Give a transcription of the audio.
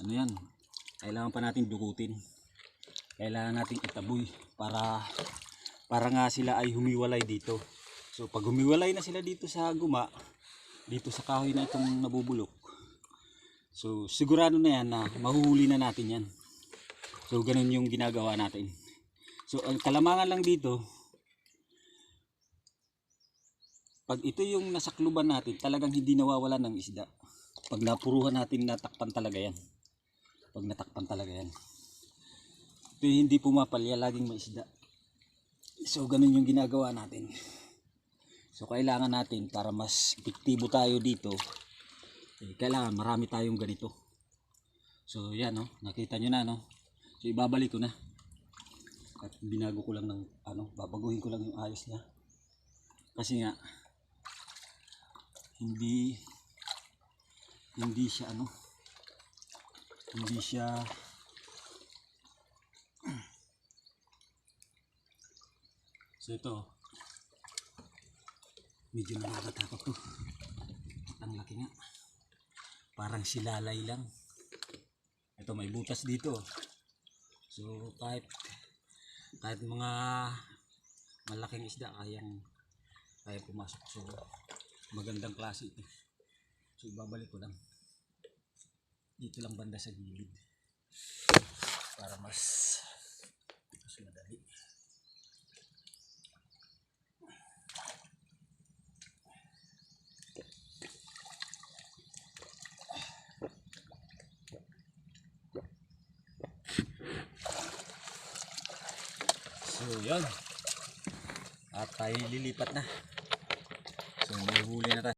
ano yan, kailangan pa natin dukutin. Kailangan natin itaboy para para nga sila ay humiwalay dito. So pag humiwalay na sila dito sa guma, dito sa kahoy na itong nabubulok. So sigurado na yan na mahuhuli na natin yan. So ganun yung ginagawa natin. So ang kalamangan lang dito, pag ito yung nasakluban natin, talagang hindi nawawalan ng isda. Pag napuruhan natin, natakpan talaga yan. Pag natakpan talaga yan. Yung hindi pumapalya, laging may isda. So ganun yung ginagawa natin. So kailangan natin para mas epektibo tayo dito, eh, kailangan marami tayong ganito. So yan no, nakita nyo na no. So ibabalik ko na. At binago ko lang ng ano, babaguhin ko lang yung ayos niya. Kasi nga hindi hindi siya ano hindi siya. So ito medyo nakakatakot to. Ang laki nga. Parang silalay lang. Ito may butas dito so kahit kahit mga malaking isda kayang kaya pumasok. So magandang klase ito. So babalik ko lang dito lang banda sa gilid. Para mas mas madali. So yan at tayo lilipat na. So may huli na tayo